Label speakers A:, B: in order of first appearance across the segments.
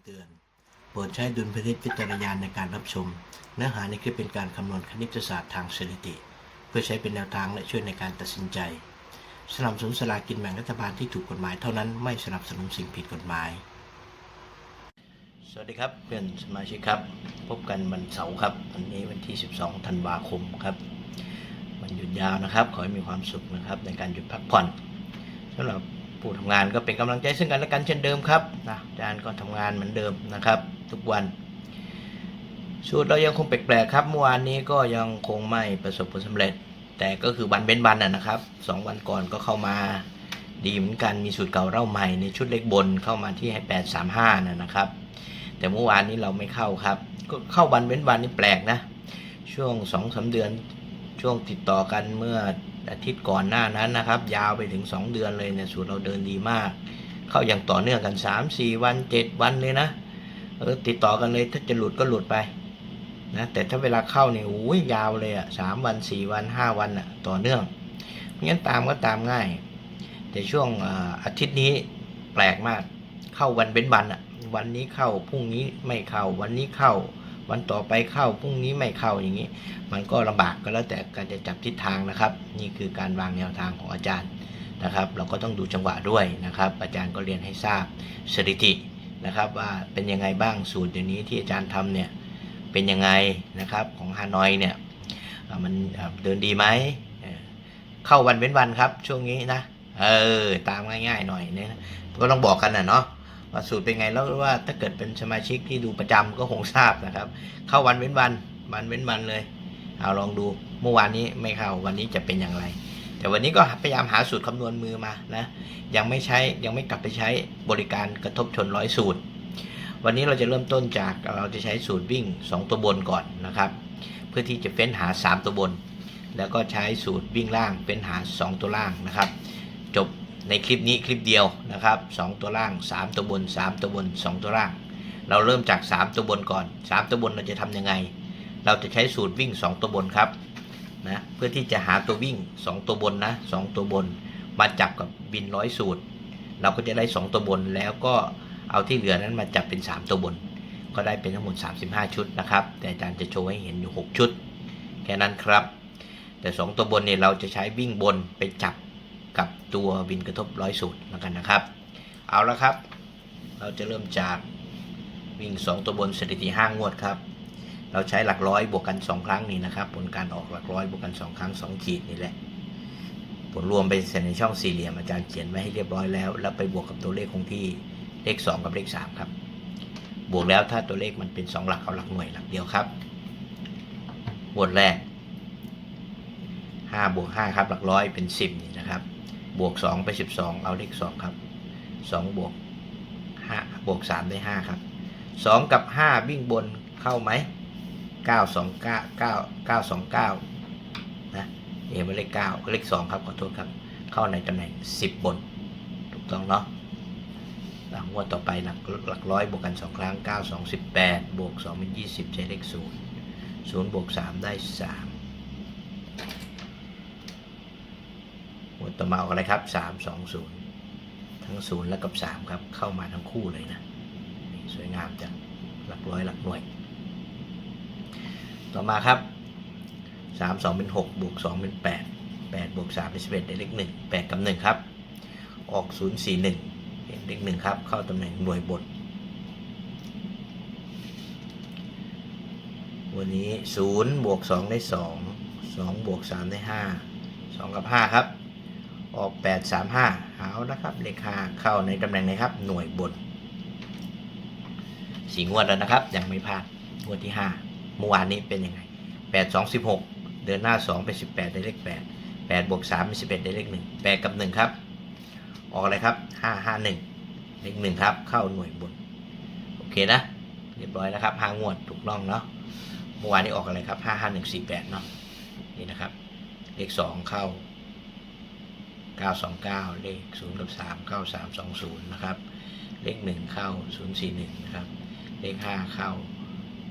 A: ำเตือน โปรดใช้ดุลพินิจวิจารณาในการรับชม เนื้อหาในคลิปเป็นการคำนวณคณิตศาสตร์ทางสถิติ เพื่อใช้เป็นแนวทางและช่วยในการตัดสินใจ สนับสนุนสลากกินแบ่งรัฐบาลที่ถูกกฎหมายเท่านั้นไม่สนับสนุนสิ่งผิดกฎหมาย สวัสดีครับเพื่อนสมาชิกครับ พบกันวันเสาร์ครับวันนี้วันที่ 12 ธันวาคมครับวันหยุดยาวนะครับ ขอให้มีความสุขนะครับในการหยุดพักผ่อนสำหรับ ผู้ทำงานก็เป็นกำลังใจซึ่งกันและกันเช่นเดิมครับนะอาจารย์ก็ทำงานเหมือนเดิมนะครับ ทุกวันสูตรเรายังคงแปลกๆครับเมื่อวานนี้ก็ยังคงไม่ประสบผลสำเร็จ แต่ก็คือวันเบ้นวันนะครับสองวันก่อนก็เข้ามาดีเหมือนกันมีสูตรเก่าเล่าใหม่ในชุดเล็กบนเข้ามาที่ให้835นะนะครับ แต่เมื่อวานนี้เราไม่เข้าครับ ก็เข้าวันเว้นวันนี่แปลกนะ ช่วงสองสาเดือนช่วงติดต่อกันเมื่อ อาทิตย์ก่อนหน้านั้นนะครับ ยาวไปถึง 2 เดือนเลยเนี่ยสูตรเราเดินดีมาก เข้าอย่างต่อเนื่องกัน 3 4 วัน 7 วันเลยนะเออติดต่อกันเลยถ้าจะหลุดก็หลุดไปนะแต่ถ้าเวลาเข้าเนี่ยโอ้ยยาวเลยอะสามวัน4วัน5วันอะต่อเนื่องงั้นตามก็ตามง่าย แต่ช่วงอาทิตย์นี้แปลกมากเข้าวันเว้นวันอะวันนี้เข้าพรุ่งนี้ไม่เข้าวันนี้เข้า วันต่อไปเข้าพรุ่งนี้ไม่เข้าอย่างนี้ มันก็ลำบากก็แล้วแต่การจะจับทิศทางนะครับ นี่คือการวางแนวทางของอาจารย์นะครับ เราก็ต้องดูจังหวะด้วยนะครับ อาจารย์ก็เรียนให้ทราบสถิตินะครับ ว่าเป็นยังไงบ้างสูตรเดี๋ยวนี้ที่อาจารย์ทำเนี่ยเป็นยังไงนะครับของฮานอยเนี่ยมันเดินดีไหมเข้าวันเว้นวันครับช่วงนี้นะเออตามง่ายๆหน่อยเนี่ยก็ต้องบอกกันนะเนาะ สูตรเป็นไงแล้วว่าถ้าเกิดเป็นสมาชิกที่ดูประจำก็คงทราบนะครับ เข้าวันเว้นวันวันเว้นวันเลย เอาลองดูเมื่อวานนี้ไม่เข้าวันนี้จะเป็นอย่างไร แต่วันนี้ก็พยายามหาสูตรคำนวณมือมานะยังไม่ใช้ยังไม่กลับไปใช้บริการกระทบชนร้อยสูตร วันนี้เราจะเริ่มต้นจากเราจะใช้สูตรวิ่ง 2 ตัวบนก่อนนะครับ เพื่อที่จะเฟ้นหา 3 ตัวบน แล้วก็ใช้สูตรวิ่งล่างเฟ้นหา 2 ตัวล่างนะครับ จบ ในคลิปนี้คลิปเดียวนะครับ 2 ตัวล่าง 3 ตัวบน 3 ตัวบน 2 ตัวล่าง เราเริ่มจาก 3 ตัวบนก่อน 3 ตัวบนเราจะทำยังไง เราจะใช้สูตรวิ่ง 2 ตัวบนครับนะเพื่อที่จะหาตัววิ่ง 2 ตัวบนนะ2ตัวบน มาจับกับบินร้อยสูตร เราก็จะได้ 2 ตัวบนแล้วก็เอาที่เหลือนั้นมาจับเป็น 3 ตัวบน ก็ได้เป็นทั้งหมด 35 ชุดนะครับ แต่อาจารย์จะโชว์ให้เห็นอยู่ 6 ชุด แค่นั้นครับ แต่ 2 ตัวบนเนี่ยเราจะใช้วิ่งบนไปจับ กับตัววินกระทบร้อยสูตรแล้วกันนะครับ เอาละครับ เราจะเริ่มจากวิ่ง 2 ตัวบนสถิติ5งวดครับ เราใช้หลักร้อยบวกกัน 2 ครั้งนี่นะครับ ผลการออกหลักร้อยบวกกัน 2 ครั้ง 2 ขีดนี่แหละผลรวมไปเสร็จในช่องสี่เหลี่ยมอาจารย์เขียนไว้ให้เรียบร้อยแล้ว แล้วไปบวกกับตัวเลขคงที่เลข 2 กับเลข 3 ครับ บวกแล้วถ้าตัวเลขมันเป็น 2 หลักเอาหลักหน่วยหลักเดียวครับบวกแรก5บวก5ครับหลักร้อยเป็น 10นี่นะครับ บวก 2 ไป 12 เอาเลข 2 ครับ 2 บวก5บวก 3 ได้ 5 ครับ 2 กับ 5 วิ่งบนเข้าไหม 9 2 9 9 9 2 9 นะเห็นว่าเลข 9 เลข 2 ครับ ขอโทษครับ เข้าในตำแหน่ง 10 บน ถูกต้องเนาะหลังงวดต่อไปหลักหลักร้อยบวกกัน 2 ครั้ง 9 2 18 บวก 2 เป็น 20 ใช้เลข 0 0 บวก 3 ได้ 3งวด ต่อมาออกอะไรครับ3 2 0ทั้ง0และกับ3ครับเข้ามาทั้งคู่เลยนะ สวยงามจังหลักร้อยหลักหน่วย ต่อมาครับ3 2เป็น6บวก2เป็น8 8บวก3เป็น11ได้เลข1 8กับ1ครับ ออก0 4 1เห็นเลข1ครับ เข้าตำแหน่งหน่วยบนวันนี้ 0 บวก 2 ได้ 2 2 บวก 3 ได้ 5 2 กับ 5 ครับ ออก 8 3 5 เอาละครับ เลข5เข้าในตำแหน่งไหนครับ หน่วยบนสีงวดแล้วนะครับ ยังไม่พลาด งวดที่5เมื่อวานนี้เป็นยังไง 8 2 16 เดินหน้า 2 เป็น 18 ได้เลข 8 8บวก3เป็น11 ได้เลข 1 8 กับ 1 ครับ ออกอะไรครับ 5 5 1 เลข 1 ครับ เข้าหน่วยบน โอเคนะ เรียบร้อยนะครับ 5 งวดถูกต้องเนาะ เมื่อวานนี้ออกอะไรครับ 5 5 1 4 8 เนาะ นี่นะครับ เลข 2 เข้า 929 เลข 0 กับ 3 เข้า 320 นะครับ เลข 1 เข้า 041 นะครับ เลข 5 เข้า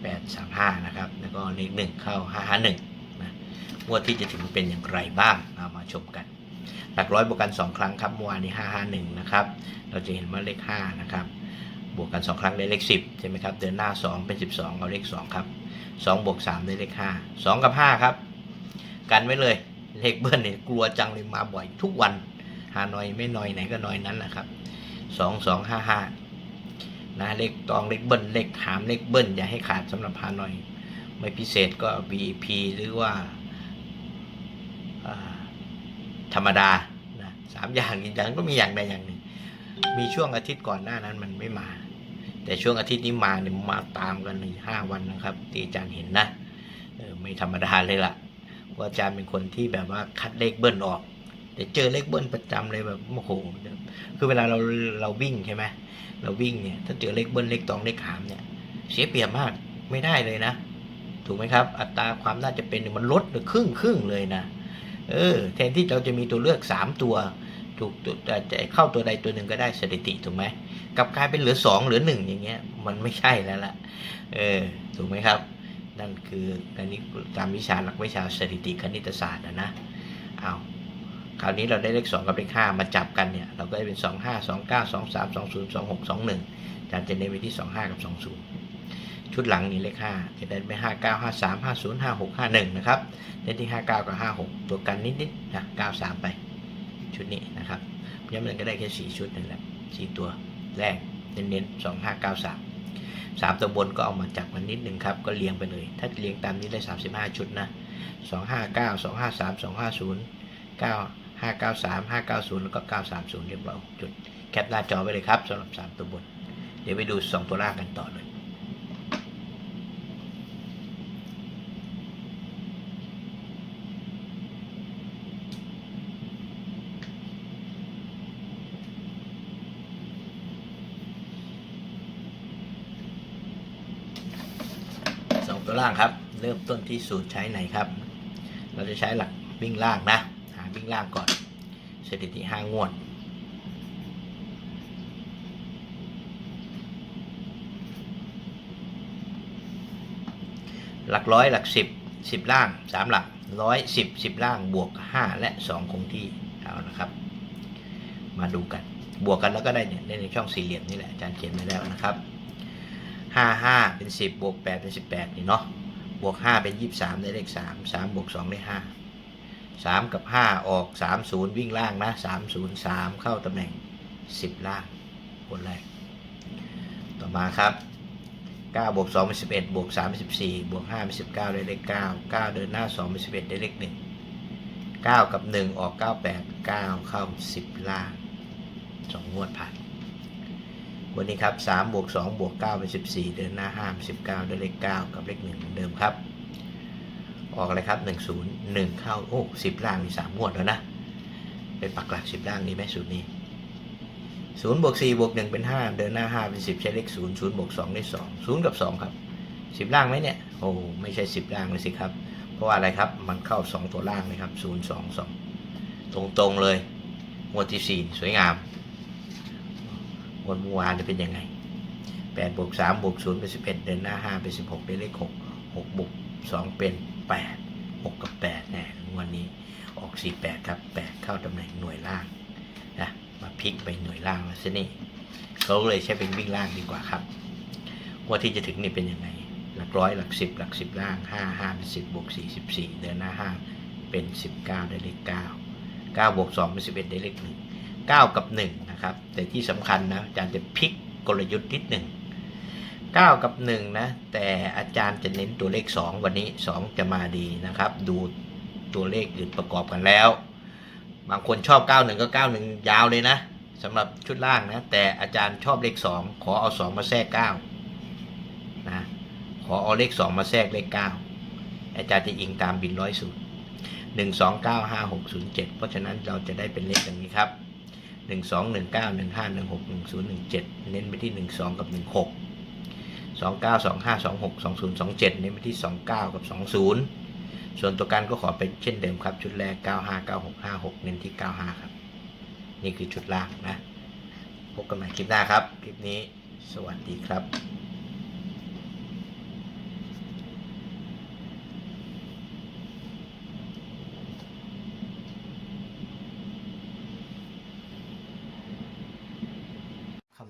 A: 835 นะครับ แล้วก็เลข 1 เข้า 551 นะงวดที่จะถึงเป็นอย่างไรบ้างเอามาชมกัน หลักร้อยบวกกัน 2 ครั้งครับเมื่อวานนี้ 551 นะครับ เราจะเห็นว่าเลข 5 นะครับ บวกกันสองครั้งได้เลขสิบใช่ไหมครับ เดินหน้าสองเป็นสิบสองเอาเลขสองครับสองบวกสามได้เลขห้าสองกับห้าครับ กันไว้เลย เลขเบิ้ลเนี่ยกลัวจังเลยมาบ่อยทุกวันหาหน่อยไม่หน้อยไหนก็หน้อยนั้นนะครับสองสองห้าห้านะเลขตองเลขเบิ้ลเลขหามเลขเบิ้ลอย่าให้ขาดสำหรับฮานอย ไม่พิเศษก็ VIP หรือว่าาธรรมดานะสามอย่างอีกอย่างก็มีอย่างใดอย่างหนึ่ง มีช่วงอาทิตย์ก่อนหน้านั้นมันไม่มา แต่ช่วงอาทิตย์นี้มาเนี่ยมาตามกันในห้าวันนะครับ ที่อาจารย์เห็นนะออไม่ธรรมดาเลยล่ะเพราะ อาจารย์เป็นคนที่แบบว่าคัดเลขเบิ้ลออกแต่เจอเลขเบิ้ลประจำเลยแบบโอ้โหคือเวลาเราเราวิ่งใช่ไหมเราวิ่งเนี่ยถ้าเจอเลขเบิ้ลเลขตองเลขหามเนี่ยเสียเปรียบมากไม่ได้เลยนะ ถูกไหมครับ อัตราความน่าจะเป็นมันลดเหลือครึ่งครึ่งเลยนะเออแทนที่เราจะมีตัวเลือกสามตัวถูกตัวแต่จะเข้าตัวใดตัวหนึ่งก็ได้สถิติถูกไหมกลับกลายเป็นเหลือสองเหลือหนึ่งอย่างเงี้ยมันไม่ใช่แล้วล่ะเออถูกไหมครับ นั่นคืออันนี้ตามวิชาหลักวิชาสถิติคณิตศาสตร์นะนะเอาคราวนี้เราได้เลขสองกับเลขห้ามาจับกันเนี่ย เราก็ได้เป็นสองห้าสองเก้าสองสามสองศูนย์สองหกสองหนึ่งจารย์จะเน้นไปที่สองห้ากับสองศูนย์ชุดหลังนี้เลขห้าจะได้ไปห้าเก้าห้าสามห้าศูนย์ห้าหกห้าหนึ่งนะครับเน้นที่ห้าเก้ากับห้าหกตัวกันนิดๆนะเก้าสามไป ชุดนี้นะครับย้ำเลยก็ได้แค่สี่ชุดนั่นแหละสี่ตัวแรกเน้นๆสองห้าเก้า สามตัวบนก็เอามาจับมันนิดหนึ่งครับ ก็เรียงไปเลย ถ้าเรียงตามนี้ได้สามสิบห้าชุดนะสองห้าเก้าสองห้าสามสองห้าศูนย์เก้าห้าเก้าสามห้าเก้าศูนย์แล้วก็เก้าสามศูนย์เรียบร้อยจุด แคปหน้าจอไปเลยครับสำหรับสามตัวบน เดี๋ยวไปดูสองตัวล่างกันต่อเลย ตัวล่างครับ เริ่มต้นที่สูตรใช้ไหนครับ เราจะใช้หลักวิ่งล่างนะ หาวิ่งล่างก่อนสถิติห้างวดหลักร้อยหลักสิบสิบล่างสามหลักร้อยสิบสิบล่างบวกห้าและสองคงที่เอานะครับ มาดูกันบวกกันแล้วก็ได้เนี่ยได้ในช่องสี่เหลี่ยมนี่แหละอาจารย์เขียนไว้แล้วนะครับ ห้าห้าเป็นสิบบวกแปดเป็นสิบแปดนี่เนาะบวกห้าเป็นยี่สิบสามได้เลขสามสามบวกสองได้ห้าสามกับห้าออกสามศูนย์วิ่งล่างนะสามศูนย์สามเข้าตำแหน่งสิบล่างบนแรก ต่อมาครับเก้าบวกสองเป็นสิบเอ็ดบวกสามเป็นสิบสี่บวกห้าเป็นสิบเก้าได้เลขเก้าเก้าเดินหน้าสองเป็นสิบเอ็ดได้เลขหนึ่งเก้ากับหนึ่งออกเก้าแปดเก้าเข้าสิบล่างสองงวดผ่าน วันนี้ครับสามบวกสองบวกเก้าเป็นสิบสี่เดินหน้าห้าสิบเก้าได้เลขเก้ากับเลขหนึ่งเหมือนเดิมครับ ออกอะไรครับหนึ่งศูนย์หนึ่งเข้าโอ้สิบล่างมีสามงวดแล้วนะไปปักหลักสิบล่างนี้ไหมสูตรนี้ศูนย์บวกสี่บวกหนึ่งเป็นห้าเดินหน้าห้าเป็นสิบใช้เลขศูนย์ศูนย์บวกสองได้สองศูนย์กับสองครับสิบล่างไหมเนี่ย โอ้ไม่ใช่สิบล่างเลยสิครับ เพราะว่าอะไรครับมันเข้าสองตัวล่างเลยครับศูนย์สองสองตรงๆเลยงวดที่สี่สวยงาม วันเมื่อวานจะเป็นยังไงแปดบวกสามบวกศูนย์เป็นสิบเอ็ดเดินหน้าห้าเป็นสิบหกได้เลขหกหกบวกสองเป็นแปดหกกับแปดแน่วันนี้ออกสี่แปดครับแปดเข้าตำแหน่งหน่วยล่างนะมาพลิกไปหน่วยล่างแล้วสินี่เขาเลยใช้เป็นวิ่งล่างดีกว่าครับว่าที่จะถึงนี่เป็นยังไงหลักร้อยหลักสิบหลักสิบล่างห้าห้าเป็นสิบบวกสี่สิบสี่เดินหน้าห้าเป็นสิบเก้าได้เลขเก้าเก้าบวกสองเป็นสิบเอ็ดได้เลขหนึ่ง9กับ1นะครับ แต่ที่สำคัญนะอาจารย์จะพลิกกลยุทธ์นิดหนึ่ง9 กับ 1 นะ แต่อาจารย์จะเน้นตัวเลข 2 วันนี้ 2 จะมาดีนะครับ ดูตัวเลขอื่นประกอบกันแล้ว บางคนชอบ 91 ก็ 91 ยาวเลยนะสำหรับชุดล่างนะ แต่อาจารย์ชอบเลข 2 ขอเอา 2 มาแทรก9นะขอเอาเลข 2 มาแทรกเลข 9 อาจารย์จะอิงตามบินร้อยสูตรหนึ่งสองเก้าห้าหกศูนย์เจ็ดเพราะฉะนั้นเราจะได้เป็นเลขอย่างนี้ครับ หนึ่งสองหนึ่งเก้าหนึ่งห้าหนึ่งหกหนึ่งศูนย์หนึ่งเจ็ดเน้นไปที่หนึ่งสองกับหนึ่งหกสองเก้าสองห้าสองหกสองศูนย์สองเจ็ดเน้นไปที่สองเก้ากับสองศูนย์ส่วนตัวการก็ขอเป็นเช่นเดิมครับ ชุดแรกเก้าห้าเก้าหกห้าหกเน้นที่เก้าห้าครับ นี่คือชุดล่างนะ พบกันใหม่คลิปหน้าครับ คลิปนี้ สวัสดีครับ